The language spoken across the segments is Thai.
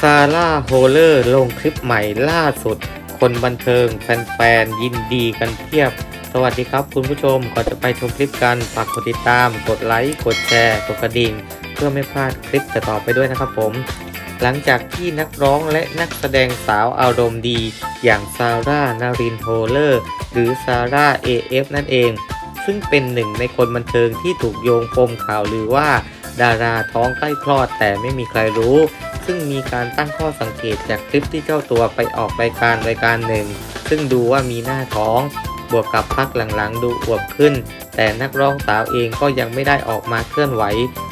ซาร่าโฮเลอร์ลงคลิปใหม่ล่าสุด คนบันเทิงแฟนๆ ยินดีกันเพียบ สวัสดีครับคุณผู้ชม ก่อนจะไปชมคลิปกัน ฝากกดติดตาม กดไลค์ กดแชร์ กดกระดิ่ง เพื่อไม่พลาดคลิปต่อไปด้วยนะครับผม หลังจากที่นักร้องและนักแสดงสาวอารมณ์ดี อย่างซาร่านารินโฮเลอร์ หรือซาร่า AF นั่นเอง ซึ่งเป็นหนึ่งในคนบันเทิงที่ถูกโยงปมข่าวหรือว่า ดาราท้องใกล้คลอดแต่ไม่มีใครรู้ ซึ่งมีการตั้งข้อสังเกตจากคลิปที่เจ้าตัวไปออกรายการรายการหนึ่ง ซึ่งดูว่ามีหน้าท้อง บวกกับพักหลังๆ ดูอวบขึ้น แต่นักร้องสาวเองก็ยังไม่ได้ออกมาเคลื่อนไหว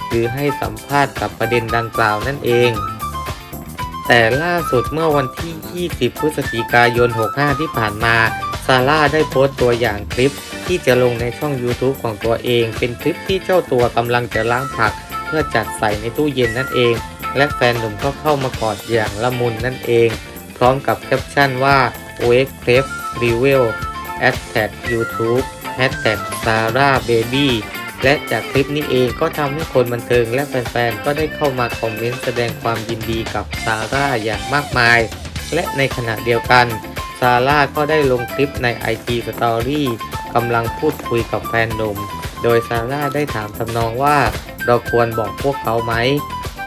หรือให้สัมภาษณ์กับประเด็นดังกล่าวนั่นเอง แต่ล่าสุดเมื่อวันที่ 20 พฤศจิกายน 65 ที่ผ่านมาซาร่าได้โพสต์ตัวอย่างคลิปที่จะลงในช่อง YouTube ของตัวเอง เป็นคลิปที่เจ้าตัวกำลังจะล้างผัก เพื่อจัดใส่ในตู้เย็นนั่นเอง และแฟนหนุ่มก็เข้ามากอดอย่างละมุนนั่นเอง พร้อมกับแคปชั่นว่า o x c r e p r e v e l hashtag YouTube hashtag Sarah Baby และจากคลิปนี้เองก็ทำให้คนบันเทิงและแฟนๆ ก็ได้เข้ามาคอมเมนต์แสดงความยินดีกับซาร่าอย่างมากมาย และในขณะเดียวกันซาร่าก็ได้ลงคลิปใน IG Story กำลังพูดคุยกับแฟนหนุ่ม โดยซาร่าได้ถามทำนองว่าเราควรบอกพวกเขาไหม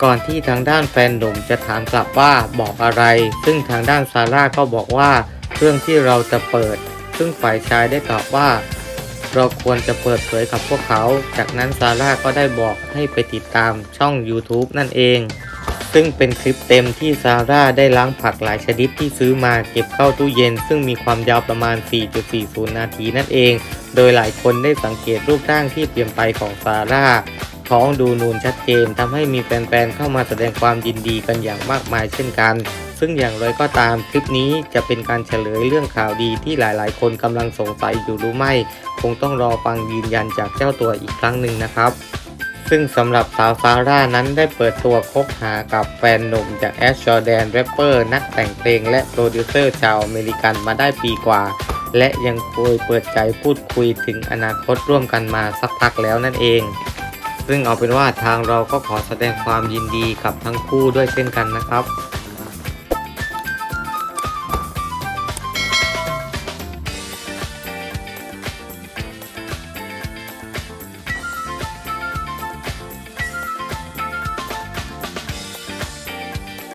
ก่อนที่ทางด้านแฟนหนุ่มจะถามกลับว่าบอกอะไร ซึ่งทางด้านซาร่าก็บอกว่าเรื่องที่เราจะเปิด ซึ่งฝ่ายชายได้ตอบว่า เราควรจะเปิดเผยกับพวกเขา จากนั้นซาร่าก็ได้บอกให้ไปติดตามช่อง YouTube นั่นเอง ซึ่งเป็นคลิปเต็มที่ซาร่าได้ล้างผักหลายชนิดที่ซื้อมาเก็บเข้าตู้เย็น ซึ่งมีความยาวประมาณ 4.40 นาทีนั่นเอง โดยหลายคนได้สังเกตรูปร่างที่เปลี่ยนไปของซาร่า ท้องดูนูนชัดเจนทำให้มีแฟนๆเข้ามาแสดงความยินดีกันอย่างมากมายเช่นกัน ซึ่งอย่างไรก็ตามคลิปนี้จะเป็นการเฉลยเรื่องข่าวดีที่หลายๆ คนกำลังสงสัยอยู่หรือไม่ คงต้องรอฟังยืนยันจากเจ้าตัวอีกครั้งหนึ่งนะครับซึ่งสำหรับสาวซาร่านั้นได้เปิดตัวคบหากับแฟนหนุ่มจากแอชจอร์แดนแรปเปอร์ นักแต่งเพลงและโปรดิวเซอร์ชาวอเมริกันมาได้ปีกว่า และยังเคยเปิดใจพูดคุยถึงอนาคตร่วมกันมาสักพักแล้วนั่นเอง ซึ่งเอาเป็นว่าทางเราก็ขอแสดงความยินดีกับทั้งคู่ด้วยเช่นกันนะครับ